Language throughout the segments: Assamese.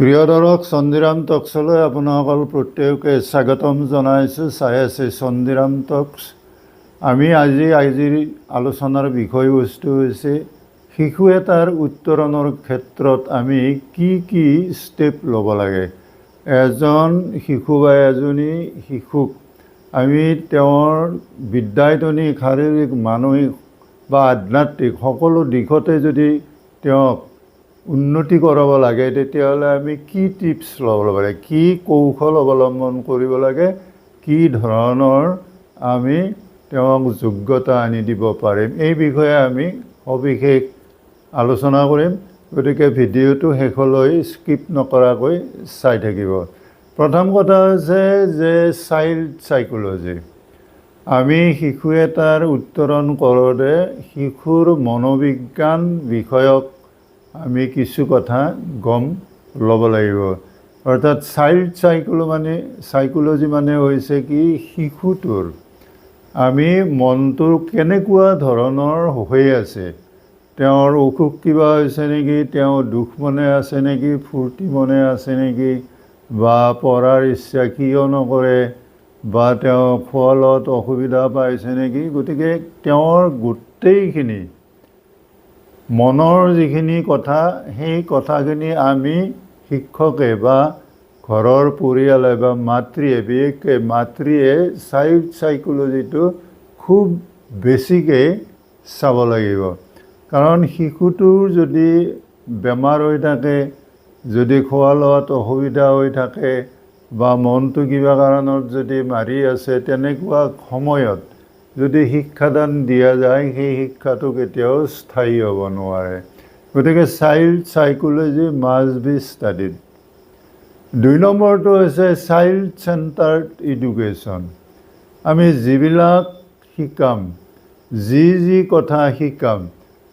প্ৰিয় দৰ্শক চন্দিৰাম টক্সলৈ আপোনাসকল প্ৰত্যেককে স্বাগতম জনাইছোঁ চাই আছে চন্দিৰাম টক্স আমি আজি আজিৰ আলোচনাৰ বিষয়বস্তু হৈছে শিশু এটাৰ উত্তৰণৰ ক্ষেত্ৰত আমি কি কি ষ্টেপ ল'ব লাগে। এজন শিশু বা এজনী শিশুক আমি তেওঁৰ বিদ্যায়তনিক শাৰীৰিক মানসিক বা আধ্যাত্মিক সকলো দিশতে যদি তেওঁক উন্নতি কৰাব লাগে, তেতিয়াহ'লে আমি কি টিপছ ল'ব লাগে, কি কৌশল অৱলম্বন কৰিব লাগে, কি ধৰণৰ আমি তেওঁক যোগ্যতা আনি দিব পাৰিম, এই বিষয়ে আমি সবিশেষ আলোচনা কৰিম, গতিকে ভিডিঅ'টো শেষলৈ স্কিপ নকৰাকৈ চাই থাকিব। প্ৰথম কথা হৈছে যে চাইল্ড চাইক'লজি আমি শিশু এটাৰ উত্তৰণ কৰোঁতে শিশুৰ মনোবিজ্ঞান বিষয়ক আমি কিছু কথা গম ল'ব লাগিব। অৰ্থাৎ চাইল্ড চাইকল মানে চাইক'লজি মানে হৈছে কি শিশুটোৰ আমি মনটোৰ কেনেকুৱা ধৰণৰ হৈ আছে তেওঁৰ অসুখ কিবা হৈছে নেকি তেওঁ দুখ মনে আছে নেকি ফূৰ্তি মনে আছে নেকি বা পঢ়াৰ ইচ্ছা কিয় নকৰে বা তেওঁ খোৱা লোৱাত অসুবিধা পাইছে নেকি গতিকে তেওঁৰ গোটেইখিনি মনৰ যিখিনি কথা সেই কথাখিনি আমি শিক্ষকে বা ঘৰৰ পৰিয়ালে বা মাতৃয়ে বিশেষকৈ মাতৃয়ে চাইল্ড চাইক'লজিটো খুব বেছিকৈ চাব লাগিব। কাৰণ শিশুটোৰ যদি বেমাৰ হৈ থাকে যদি খোৱা লোৱাত অসুবিধা হৈ থাকে বা মনটো কিবা কাৰণত যদি মাৰি আছে তেনেকুৱা সময়ত যদি শিক্ষাদান দিয়া যায় সেই শিক্ষাটো কেতিয়াও স্থায়ী হ'ব নোৱাৰে। গতিকে child psychology must be studied দুই নম্বৰটো হৈছে চাইল্ড চেণ্টাৰ্ড এডুকেশ্যন আমি যিবিলাক শিকাম যি যি কথা শিকাম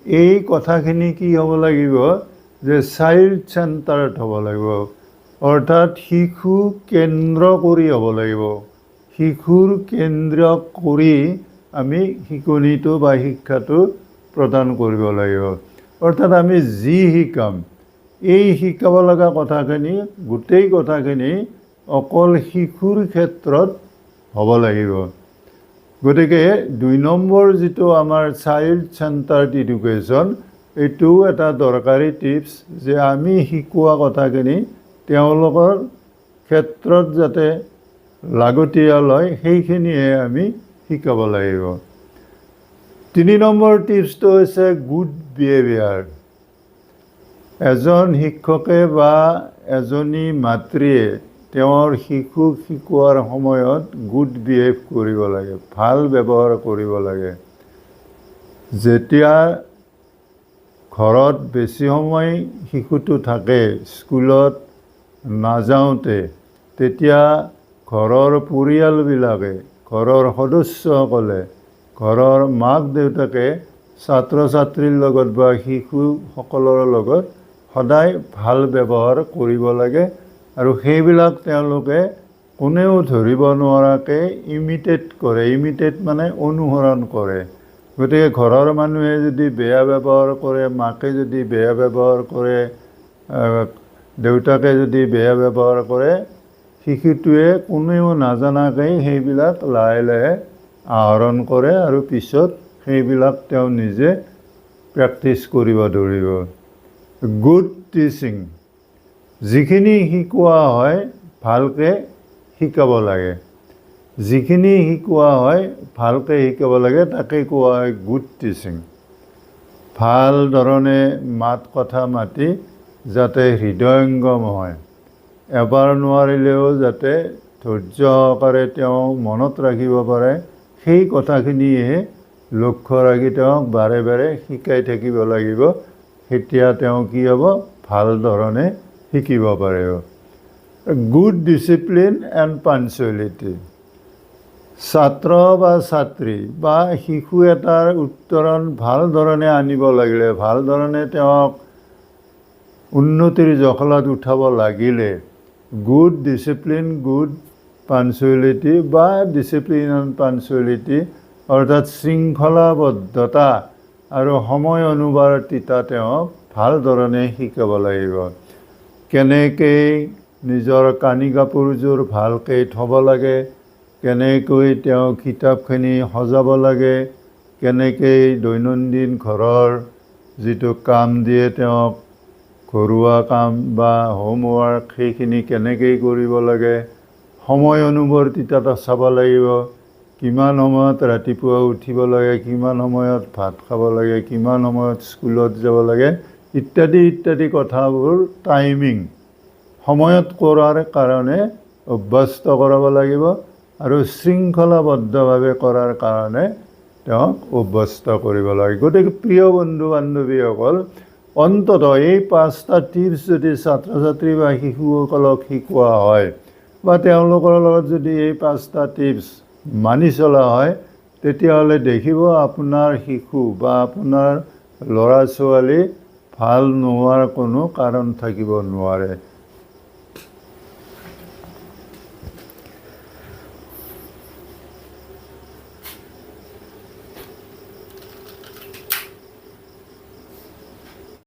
এই কথাখিনি কি হ'ব লাগিব? যে চাইল্ড চেণ্টাৰ্ড হ'ব লাগিব। অৰ্থাৎ শিশু কেন্দ্ৰ কৰি হ'ব লাগিব। শিশুৰ কেন্দ্ৰ কৰি আমি শিকনিটো বা শিক্ষাটো প্ৰদান কৰিব লাগিব। অৰ্থাৎ আমি যি শিকাম, এই শিকাব লগা কথাখিনি, গোটেই কথাখিনি অকল শিশুৰ ক্ষেত্ৰত হ'ব লাগিব। গতিকে দুই নম্বৰ যিটো আমাৰ চাইল্ড চেণ্টাৰ্ড এডুকেশ্যন এইটোও এটা দৰকাৰী টিপছ যে আমি শিকোৱা কথাখিনি তেওঁলোকৰ ক্ষেত্ৰত যাতে লাগতিয়াল হয় সেইখিনিহে আমি শিকাব লাগিব। তিনি নম্বৰ টিপছটো হৈছে গুড বিহেভিয়াৰ এজন শিক্ষকে বা এজনী মাতৃয়ে তেওঁৰ শিশুক শিকোৱাৰ সময়ত গুড বিহেভ কৰিব লাগে ভাল ব্যৱহাৰ কৰিব লাগে। যেতিয়া ঘৰত বেছি সময় শিশুটো থাকে স্কুলত নাযাওঁতে তেতিয়া ঘৰৰ পৰিয়ালবিলাকে ঘৰৰ সদস্যসকলে ঘৰৰ মাক দেউতাকে ছাত্ৰ ছাত্ৰীৰ লগত বা শিশুসকলৰ লগত সদায় ভাল ব্যৱহাৰ কৰিব লাগে আৰু সেইবিলাক তেওঁলোকে কোনেও ধৰিব নোৱাৰাকৈ ইমিটেট কৰে ইমিটেট মানে অনুসৰণ কৰে। গতিকে ঘৰৰ মানুহে যদি বেয়া ব্যৱহাৰ কৰে মাকে যদি বেয়া ব্যৱহাৰ কৰে দেউতাকে যদি বেয়া ব্যৱহাৰ কৰে শিশুটোৱে কোনেও নাজানাকৈ সেইবিলাক লাহে লাহে আহৰণ কৰে আৰু পিছত সেইবিলাক তেওঁ নিজে প্ৰেক্টিছ কৰিব ধৰিব। Good teaching. যিখিনি শিকোৱা হয় ভালকৈ শিকাব লাগে। যিখিনি শিকোৱা হয় ভালকৈ শিকাব লাগে তাকে কোৱা হয় গুড টিচিং। ভাল ধৰণে মাত কথা মাতি যাতে হৃদয়ংগম হয়। এবাৰ নোৱাৰিলেও যাতে ধৈৰ্য সহকাৰে তেওঁ মনত ৰাখিব পাৰে সেই কথাখিনিয়ে লক্ষ্য ৰাখি তেওঁক বাৰে বাৰে শিকাই থাকিব লাগিব। তেতিয়া তেওঁ কি হ'ব? ভাল ধৰণে শিকিব পাৰিব গুড ডিচিপ্লিন এণ্ড পাঞ্চুৱেলিটি। ছাত্ৰ বা ছাত্ৰী বা শিশু এটাৰ উত্তৰণ ভাল ধৰণে আনিব লাগিলে ভাল ধৰণে তেওঁক উন্নতিৰ জখলাত উঠাব লাগিলে। গুড ডিচিপ্লিন গুড পাঞ্চুৱেলিটি বা ডিচিপ্লিন এণ্ড পাঞ্চুৱেলিটি অৰ্থাৎ শৃংখলাবদ্ধতা আৰু সময় অনুবাৰ্তিতা তেওঁক ভাল ধৰণে শিকাব লাগিব। কেনেকৈ নিজৰ কানি কাপোৰযোৰ ভালকৈ থ'ব লাগে? কেনেকৈ তেওঁ কিতাপখিনি সজাব লাগে? কেনেকৈ দৈনন্দিন ঘৰৰ যিটো কাম দিয়ে তেওঁক ঘৰুৱা কাম বা হোমৱৰ্ক সেইখিনি কেনেকৈ কৰিব লাগে সময় অনুৱৰ্তিতা চাব লাগিব কিমান সময়ত ৰাতিপুৱা উঠিব লাগে কিমান সময়ত ভাত খাব লাগে কিমান সময়ত স্কুলত যাব লাগে ইত্যাদি ইত্যাদি কথাবোৰ টাইমিং সময়ত কৰাৰ কাৰণে অভ্যস্ত কৰাব লাগিব আৰু শৃংখলাবদ্ধভাৱে কৰাৰ কাৰণে তেওঁক অভ্যস্ত কৰিব লাগে। গতিকে প্ৰিয় বন্ধু বান্ধৱীসকল অন্ততঃ এই পাঁচটা টিপছ যদি ছাত্ৰ ছাত্ৰী বা শিশুসকলক শিকোৱা হয় বা তেওঁলোকৰ লগত যদি এই পাঁচটা টিপছ মানি চলা হয় তেতিয়াহ'লে দেখিব আপোনাৰ শিশু বা আপোনাৰ ল'ৰা ছোৱালী ভাল নোহোৱাৰ কোনো কাৰণ থাকিব নোৱাৰে।